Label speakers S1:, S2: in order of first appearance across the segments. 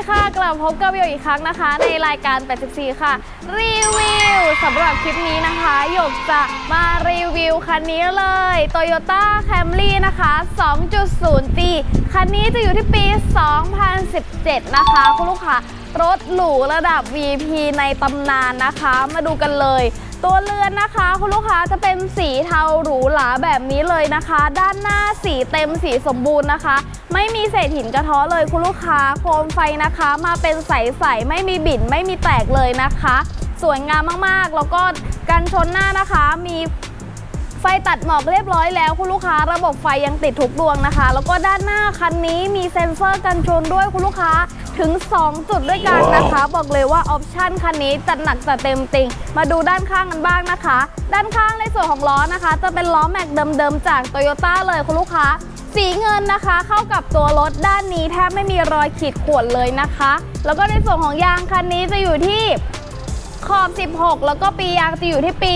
S1: วัสดีค่ะกลับพบกับโยอีกครั้งนะคะ ในรายการ 84 ค่ะ รีวิวสำหรับคลิปนี้นะคะหยกจะมารีวิวคันนี้เลย Toyota Camry นะคะ 2.0G คันนี้จะอยู่ที่ปี 2017 นะคะ คุณลูกค้ารถหรูระดับ VP ในตำนานนะคะ มาดูกันเลย ตัวเรือนนะคะคุณลูกค้าจะเป็นสีเทาหรูหราแบบนี้เลยนะคะ ด้านหน้าสีเต็มสีสมบูรณ์นะคะ ไม่มีเศษหินกระท้อเลยคุณลูกค้าโคมไฟนะคะ มาเป็นใสๆไม่มีบิ่นไม่มีแตกเลยนะคะ สวยงามมากๆ แล้วก็กันชนหน้านะคะ มีไฟตัดหมอกเรียบร้อยแล้วคุณลูกค้าระบบไฟยังติดทุกดวงนะคะ แล้วก็ด้านหน้าคันนี้มีเซ็นเซอร์กันชนด้วยคุณลูกค้า ถึง 2 จุดด้วยกันนะคะ บอกเลยว่าออปชันคันนี้จัดหนักจัดเต็มจริงมาดูด้านข้างกันบ้างนะคะ ด้านข้างในส่วนของล้อนะคะ จะเป็นล้อแม็กเดิมๆจากโตโยต้าเลยคุณลูกค้า สีเงินนะคะ เข้ากับตัวรถด้านนี้แทบไม่มีรอยขีดข่วนเลยนะคะ แล้วก็ในส่วนของยางคันนี้จะอยู่ที่ ขอบ 16 แล้วก็ปียางจะอยู่ที่ปี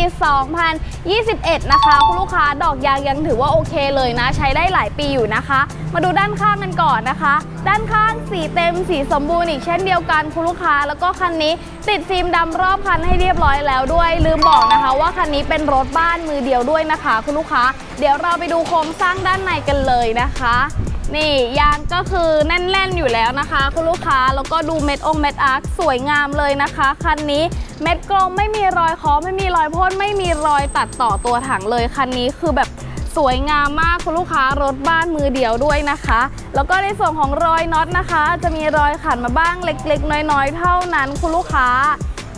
S1: 2021 นะคะ คุณลูกค้าดอกยางยังถือว่าโอเคเลยนะ ใช้ได้หลายปีอยู่นะคะ มาดูด้านข้างกันก่อนนะคะ ด้านข้างสีเต็มสีสมบูรณ์อีกเช่นเดียวกันคุณลูกค้าแล้วก็คันนี้ติดฟิล์มดำรอบคันให้เรียบร้อยแล้วด้วย ลืมบอกนะคะ ว่าคันนี้เป็นรถบ้านมือเดียวด้วยนะคะ คุณลูกค้า เดี๋ยวเราไปดูโครงสร้างด้านในกันเลยนะคะ นี่ยางก็คือแน่นๆอยู่แล้วนะคะ คุณลูกค้าแล้วก็ดูเม็ดองเม็ดอาร์คสวยงามเลยนะคะคันนี้เม็ดกลมไม่มีรอยคอไม่มีรอยพ่นไม่มีรอยตัดต่อตัวถังเลยคันนี้คือแบบสวยงามมากคุณลูกค้ารถบ้านมือเดียวด้วยนะคะ แล้วก็ในส่วนของรอยน็อตนะคะ จะมีรอยขันมาบ้างเล็ก ๆ น้อย ๆ เท่านั้นคุณลูกค้า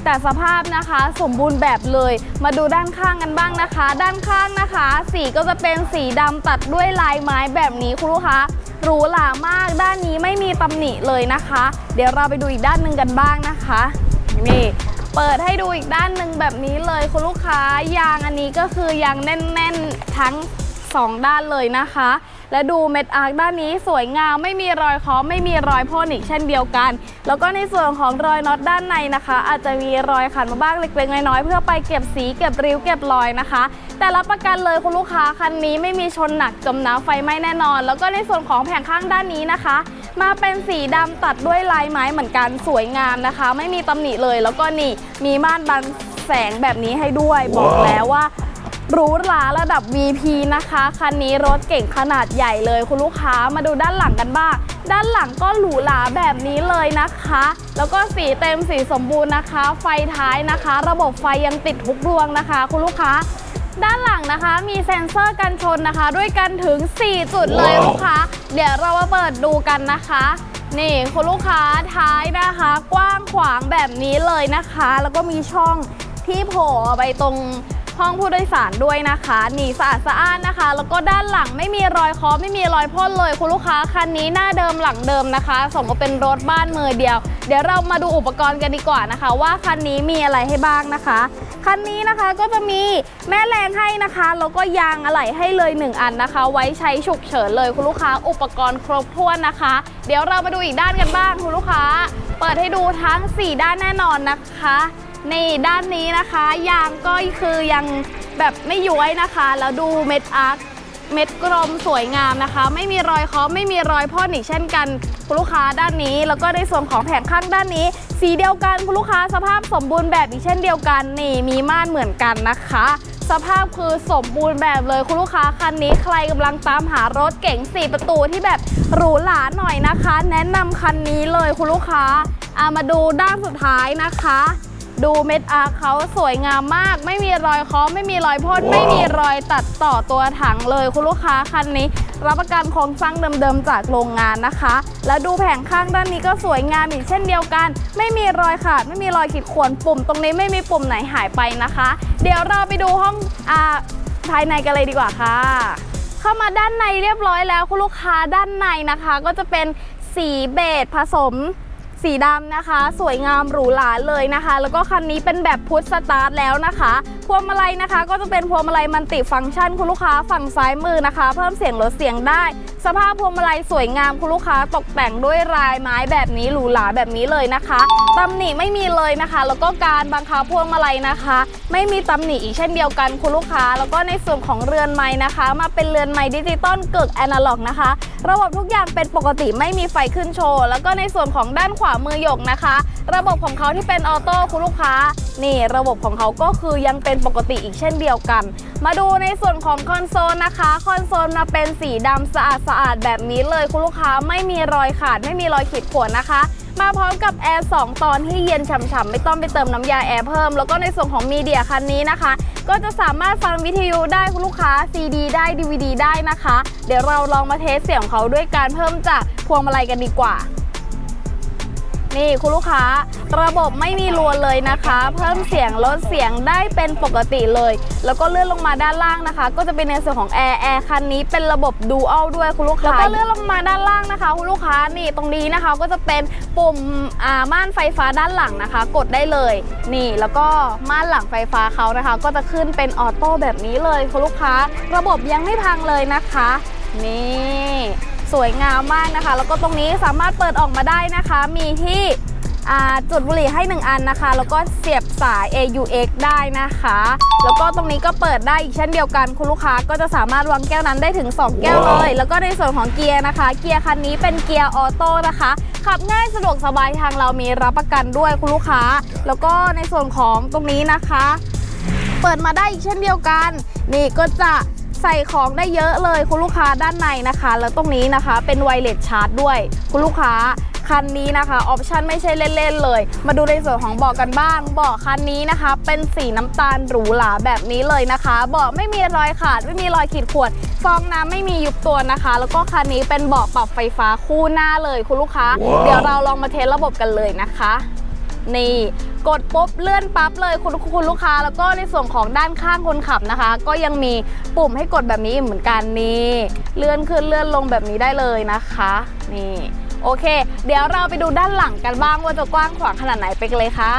S1: แต่สภาพนะคะสมบูรณ์แบบเลย มาดูด้านข้างกันบ้างนะคะ ด้านข้างนะคะ สีก็จะเป็นสีดำตัดด้วยลายไม้แบบนี้คุณลูกค้าหรูหรามากด้านนี้ไม่มีตำหนิเลยนะคะ เดี๋ยวเราไปดูอีกด้านหนึ่งกันบ้างนะคะนี่เปิดให้ดูอีกด้านหนึ่งแบบนี้เลยคุณลูกค้ายางอันนี้ก็คือยางแน่น ๆ ทั้ง 2 ด้านเลยนะคะ และดูเม็ดอาร์คด้านนี้สวยงามไม่มีรอยเคอไม่มีรอยพ่นอีกเช่นเดียวกัน แล้วก็ในส่วนของรอยน็อตด้านในนะคะ อาจจะมีรอยขันมาบ้างเล็กๆน้อยๆเพื่อไปเก็บสีเก็บริ้วเก็บรอยนะคะ แต่รับประกันเลยคุณลูกค้าคันนี้ไม่มีชนหนักจมน้ำไฟไหม้แน่นอน แล้วก็ในส่วนของแผงข้างด้านนี้นะคะ มาเป็นสีดำตัดด้วยลายไม้เหมือนกันสวยงามนะคะ ไม่มีตำหนิเลย แล้วก็นี่มีม่านบังแสงแบบนี้ให้ด้วย บอกแล้วว่า หรูหราระดับ VP นะคะ คันนี้รถเก่งขนาดใหญ่เลยคุณลูกค้ามาดูด้านหลังกันบ้าง ด้านหลังก็หรูหราแบบนี้เลยนะคะ แล้วก็สีเต็มสีสมบูรณ์นะคะ ไฟท้ายนะคะ ระบบไฟยังติดทุกดวงนะคะ คุณลูกค้า ด้านหลังนะคะ มีเซ็นเซอร์กันชนนะคะ ด้วยกันถึง 4 จุดเลยลูกค้า เดี๋ยวเรามาเปิดดูกันนะคะนี่คุณลูกค้าท้ายนะคะ กว้างขวางแบบนี้เลยนะคะ แล้วก็มีช่องที่โผล่ไปตรง ห้องผู้โดยสารด้วยนะคะ หนีสะอาดสะอ้านนะคะ แล้วก็ด้านหลังไม่มีรอยเคอไม่มีรอยพ่นเลย คุณลูกค้าคันนี้หน้าเดิมหลังเดิมนะคะสมกับเป็นรถบ้านมือเดียว เดี๋ยวเรามาดูอุปกรณ์กันดีกว่านะคะ ว่าคันนี้มีอะไรให้บ้างนะคะคันนี้นะคะก็จะมีแม่แรงให้นะคะแล้วก็ยางอะไหล่ให้เลย 1 อันนะคะ ไว้ใช้ฉุกเฉินเลยคุณลูกค้าอุปกรณ์ครบถ้วนนะคะ เดี๋ยวเรามาดูอีกด้านกันบ้างคุณลูกค้า เปิดให้ดูทั้ง 4 ด้านแน่นอนนะคะ นี่ด้านนี้นะคะ ยางก็คือยังแบบไม่ย้วยนะคะ แล้วดูเม็ดอาร์คเม็ดกลมสวยงามนะคะ ไม่มีรอยเคาะไม่มีรอยพ่นอีเช่นกันคุณลูกค้าด้านนี้ แล้วก็ในส่วนของแผงข้างด้านนี้ สีเดียวกันคุณลูกค้าสภาพสมบูรณ์แบบอีกเช่นเดียวกันนี่มีม่านเหมือนกันนะคะ สภาพคือสมบูรณ์แบบเลยคุณลูกค้าคันนี้ใครกำลังตามหารถเก๋ง4ประตูที่แบบหรูหราหน่อยนะคะ แนะนำคันนี้เลยคุณลูกค้าอามาดูด้านสุดท้ายนะคะ ดูเม็ดอาร์คเขาสวยงามมาก ไม่มีรอยเคอไม่มีรอยพ่นไม่มีรอยตัดต่อตัวถังเลย คุณลูกค้าคันนี้ รับประกันโครงสร้างเดิมๆจากโรงงานนะคะ แล้วดูแผงข้างด้านนี้ก็สวยงามอีกเช่นเดียวกัน ไม่มีรอยขาด ไม่มีรอยขีดข่วนปุ่ม ตรงนี้ไม่มีปุ่มไหนหายไปนะคะ เดี๋ยวเราไปดูห้องอาภายในกันเลยดีกว่าค่ะ เข้ามาด้านในเรียบร้อยแล้วคุณลูกค้าด้านในนะคะ ก็จะเป็นสีเบจผสม สีดำนะคะ สวยงามหรูหราเลยนะคะ แล้วก็คันนี้เป็นแบบพุทธสตาร์ทแล้วนะคะ พวงมาลัยนะคะ ก็จะเป็นพวงมาลัยมัลติฟังก์ชันคุณลูกค้าฝั่งซ้ายมือนะคะ เพิ่มเสียงลดเสียงได้ สภาพพวงมาลัยสวยงามคุณลูกค้าตกแต่งด้วยลายไม้แบบนี้หรูหราแบบนี้เลยนะคะตำหนิไม่มีเลยนะคะ แล้วก็การบังคับพวงมาลัยนะคะ ไม่มีตำหนิอีกเช่นเดียวกันคุณลูกค้า แล้วก็ในส่วนของเรือนไม้นะคะ มาเป็นเรือนไม้ดิจิตอลเกิกแอนาล็อกนะคะ ระบบทุกอย่างเป็นปกติไม่มีไฟขึ้นโชว์ แล้วก็ในส่วนของด้านขวามือหยกนะคะ ระบบของเขาที่เป็นออโต้คุณลูกค้า นี่ระบบของเขาก็คือยังเป็นปกติอีกเช่นเดียวกัน มาดูในส่วนของคอนโซลนะคะ คอนโซลมาเป็นสีดำสะอาดสะอาดๆแบบนี้เลยคุณลูกค้าไม่มีรอยขาดไม่มีรอยขีดข่วนนะคะมาพร้อมกับแอร์ 2 ตอนที่เย็นฉ่ำๆ ไม่ต้องไปเติมน้ำยาแอร์เพิ่ม แล้วก็ในส่วนของมีเดียคันนี้นะคะ ก็จะสามารถฟังวิทยุได้คุณลูกค้า CD ได้ DVD ได้นะคะ เดี๋ยวเราลองมาเทสเสียงของเขาด้วยการเพิ่มจากพวงมาลัยกันดีกว่า นี่คุณลูกค้าระบบไม่มีรวนเลยนะคะ เพิ่มเสียงลดเสียงได้เป็นปกติเลย แล้วก็เลื่อนลงมาด้านล่างนะคะ ก็จะเป็นในส่วนของแอร์แอร์คันนี้เป็นระบบดูอัลด้วยคุณลูกค้าแล้วก็เลื่อนลงมาด้านล่างนะคะ คุณลูกค้านี่ตรงนี้นะคะก็จะเป็นปุ่มอ่าม่านไฟฟ้าด้านหลังนะคะ กดได้เลย นี่แล้วก็ม่านหลังไฟฟ้าเขานะคะ ก็จะขึ้นเป็นออโต้แบบนี้เลยคุณลูกค้า ระบบยังไม่พังเลยนะคะ นี่ สวยงามมากนะคะ แล้วก็ตรงนี้สามารถเปิดออกมาได้นะคะ มีที่จุดบุหรี่ให้ 1 อันนะคะ แล้วก็เสียบสาย AUX ได้นะคะ แล้วก็ตรงนี้ก็เปิดได้อีกเช่นเดียวกันคุณลูกค้าก็จะสามารถวางแก้วนั้นได้ถึง 2 แก้วเลย แล้วก็ในส่วนของเกียร์นะคะ เกียร์คันนี้เป็นเกียร์ออโต้นะคะขับง่ายสะดวกสบายทางเรามีรับประกันด้วยคุณลูกค้า แล้วก็ในส่วนของตรงนี้นะคะ เปิดมาได้อีกเช่นเดียวกัน นี่ก็จะ ใส่ของได้เยอะเลยคุณลูกค้าด้านในนะคะ แล้วตรงนี้นะคะเป็นไวเลสชาร์จด้วย คุณลูกค้าคันนี้นะคะออปชันไม่ใช่เล่นๆเลย มาดูในส่วนของเบาะกันบ้างเบาะคันนี้นะคะ เป็นสีน้ำตาลหรูหราแบบนี้เลยนะคะเบาะไม่มีรอยขาดไม่มีรอยขีดข่วนฟองน้ำไม่มียุบตัวนะคะ แล้วก็คันนี้เป็นเบาะปรับไฟฟ้าคู่หน้าเลยคุณลูกค้าเดี๋ยวเราลองมาเทสระบบกันเลยนะคะ นี่กดปุ๊บเลื่อนปั๊บเลยคุณคุณลูกค้า แล้วก็ในส่วนของด้านข้างคนขับนะคะ ก็ยังมีปุ่มให้กดแบบนี้เหมือนกันนี่เลื่อนขึ้นเลื่อนลงแบบนี้ได้เลยนะคะนี่โอเค เดี๋ยวเราไปดูด้านหลังกันบ้างว่าจะกว้างขวางขนาดไหนไปกันเลยค่ะ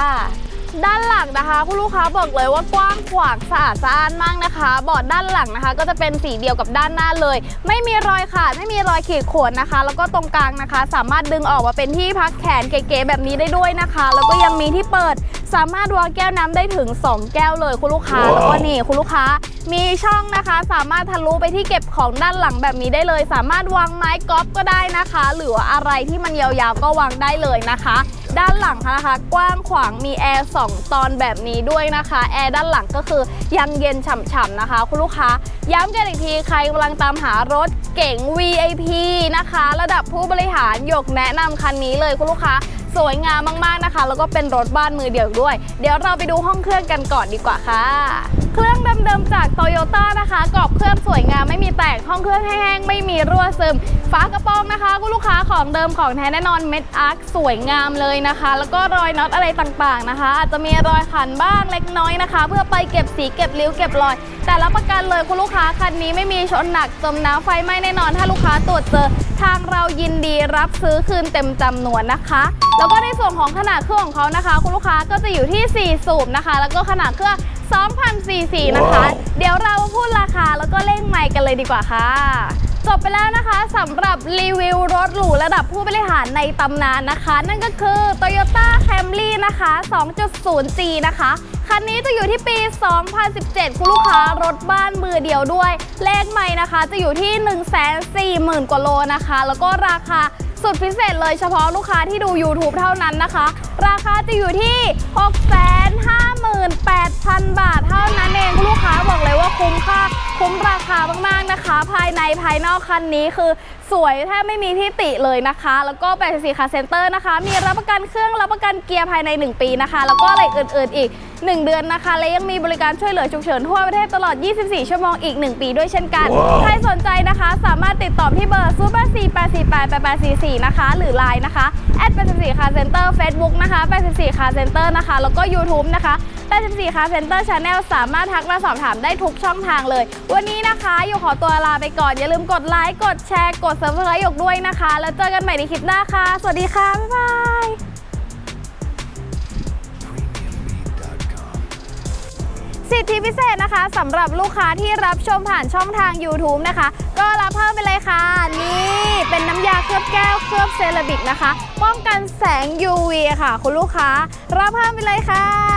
S1: ด้านหลังนะคะคุณลูกค้าบอกเลยว่ากว้างขวางสะอาดสะอ้านมากนะคะเบาะด้านหลังนะคะ ก็จะเป็นสีเดียวกับด้านหน้าเลย ไม่มีรอยขาดไม่มีรอยขีดข่วนนะคะ แล้วก็ตรงกลางนะคะ สามารถดึงออกมาเป็นที่พักแขนเก๋ๆแบบนี้ได้ด้วยนะคะ แล้วก็ยังมีที่เปิดสามารถวางแก้วน้ำได้ถึง 2 แก้วเลยคุณลูกค้า แล้วก็นี่คุณลูกค้ามีช่องนะคะ สามารถทะลุไปที่เก็บของด้านหลังแบบนี้ได้เลย สามารถวางไม้กอล์ฟก็ได้นะคะ หรือว่าอะไรที่มันยาวๆก็วางได้เลยนะคะ ด้านหลังนะคะ กว้างขวางมีแอร์2ตอนแบบนี้ด้วยนะคะ แอร์ด้านหลังก็คือยังเย็นฉ่ำๆนะคะ คุณลูกค้า ย้ำกันอีกทีใครกำลังตามหารถเก๋ง VIP นะคะ ระดับผู้บริหารยกแนะนำคันนี้เลยคุณลูกค้าสวยงามมากๆนะคะ แล้วก็เป็นรถบ้านมือเดียวด้วย เดี๋ยวเราไปดูห้องเครื่องกันก่อนดีกว่าค่ะ เครื่องเดิมๆจากโตโยต้านะคะกรอบเครื่องสวยงามไม่มีแตกห้องเครื่องแห้งๆไม่มีรั่วซึมฝากระโปรงนะคะคุณลูกค้าของเดิมของแท้แน่นอนเม็ดอาร์คสวยงามเลยนะคะ แล้วก็รอยน็อตอะไรต่างๆนะคะ อาจจะมีรอยขันบ้างเล็กน้อยนะคะ เพื่อไปเก็บสีเก็บริ้วเก็บรอย แต่รับประกันเลยคุณลูกค้าคันนี้ไม่มีชนหนักจมน้ำไฟไหม้แน่นอน ถ้าลูกค้าตรวจเจอทางเรายินดีรับซื้อคืนเต็มจำนวนนะคะ แล้วก็ในส่วนของขนาดเครื่องของเขานะคะ คุณลูกค้าก็จะอยู่ที่ 4 สูบนะคะ แล้วก็ขนาดเครื่อง 2,000ซีซีนะคะเดี๋ยวเรามาพูดราคาแล้วก็เล่งไมค์กันเลยดีกว่าค่ะ จบไปแล้วนะคะสำหรับรีวิวรถหรูระดับผู้บริหารในตำนานนะคะ นั่นก็คือ Toyota Camry นะคะ 2.0G นะคะ คันนี้จะอยู่ที่ปี 2017 คุณลูกค้ารถบ้านมือเดียวด้วย เลขใหม่นะคะจะอยู่ที่ 140,000 กว่าโลนะคะ แล้วก็ราคา สุดพิเศษเลยเฉพาะลูกค้าที่ดู YouTube เท่านั้นนะคะ ราคาจะอยู่ที่ 658,000 บาทเท่านั้นเองลูกค้าบอกเลยว่าคุ้มค่าคุ้มราคามากๆนะคะ ภายในภายนอกคันนี้คือสวยแทบไม่มีที่ติเลยนะคะ แล้วก็84คาเซนเตอร์นะคะ มีรับประกันเครื่องรับประกันเกียร์ภายใน 1 ปีนะคะ แล้วก็อะไรอื่นๆอีก 1 เดือนนะคะ และยังมีบริการช่วยเหลือฉุกเฉินทั่วประเทศตลอด 24 ชั่วโมงอีก 1 ปีด้วยเช่นกัน ใครสนใจนะคะสามารถติดต่อที่เบอร์0 8 4 8 4 8 8 8 4 4 นะคะ หรือ Line นะคะแอด84คาเซ็นเตอร์ Facebook นะคะ 84คาเซ็นเตอร์นะคะ แล้วก็ YouTube นะคะ 84คาเซ็นเตอร์ชาแนลสามารถทักมาสอบถามได้ทุกช่องทางเลย วันนี้นะคะอยู่ขอตัวลาไปก่อน อย่าลืมกดไลค์ กดแชร์ กด subscribe หยกด้วยนะคะ แล้วเจอกันใหม่ในคลิปหน้าค่ะ สวัสดีค่ะ บ๊ายบาย สิทธิพิเศษนะคะสำหรับลูกค้าที่รับชมผ่านช่องทาง YouTube นะคะ ก็รับเพิ่มไปเลยค่ะ นี่เป็นน้ำยาเคลือบแก้วเคลือบเซรามิกนะคะ ป้องกันแสง UV ค่ะ คุณลูกค้ารับเพิ่มไปเลยค่ะ